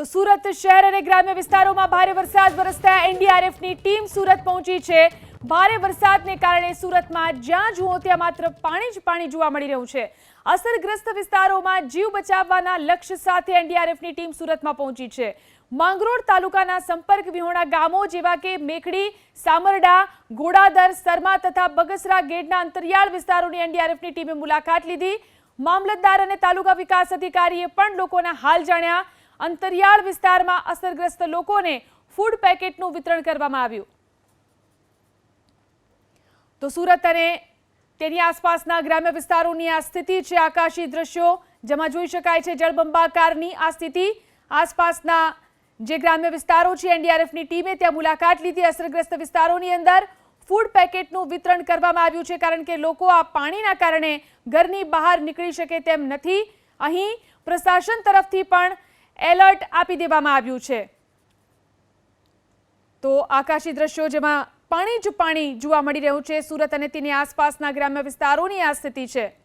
તો સુરત શહેર અને ગ્રામ્ય વિસ્તારોમાં ભારે વરસાદ વરસતા એનડીઆરએફની ટીમ સુરત પહોંચી છે. ભારે વરસાદને કારણે સુરતમાં જ્યાં જુઓ ત્યાં માત્ર પાણી જ પાણી જોવા મળી રહ્યું છે. અસરગ્રસ્ત વિસ્તારોમાં જીવ બચાવવાના લક્ષ્ય સાથે એનડીઆરએફની ટીમ સુરતમાં પહોંચી છે. માંગરોળ તાલુકાના સંપર્ક વિહોણા ગામો જેવા કે મેખડી, સામરડા, ઘોડાદર, સરમા તથા બગસરા ગેટના અંતરિયાળ વિસ્તારોની એનડીઆરએફની ટીમે મુલાકાત લીધી. મામલતદાર અને તાલુકા વિકાસ અધિકારીએ પણ લોકોના હાલ જાણ્યા અંતરિયાળ વિસ્તારમાં અસરગ્રસ્ત લોકોને ફૂડ પેકેટનું વિતરણ કરવામાં આવ્યું. તો સુરત અને તેની આસપાસના ગ્રામ્ય વિસ્તારોની આ સ્થિતિ છે આકાશી દ્રશ્યો, જેમાં જોઈ શકાય છે જળબંબાકારની આ સ્થિતિ. આસપાસના જે ગ્રામ્ય વિસ્તારો છે, એનડીઆરએફની ટીમે ત્યાં મુલાકાત લીધી. અસરગ્રસ્ત વિસ્તારોની અંદર ફૂડ પેકેટનું વિતરણ કરવામાં આવ્યું છે, કારણ કે લોકો આ પાણીના કારણે ઘરની બહાર નીકળી શકે તેમ નથી. અહીં પ્રશાસન તરફથી પણ એલર્ટ આપી દેવામાં આવ્યું છે. તો આકાશી દ્રશ્યો જેમાં પાણી જ પાણી જોવા મળી રહ્યું છે. સુરત અને તેની આસપાસના ગ્રામ્ય વિસ્તારોની આ સ્થિતિ છે.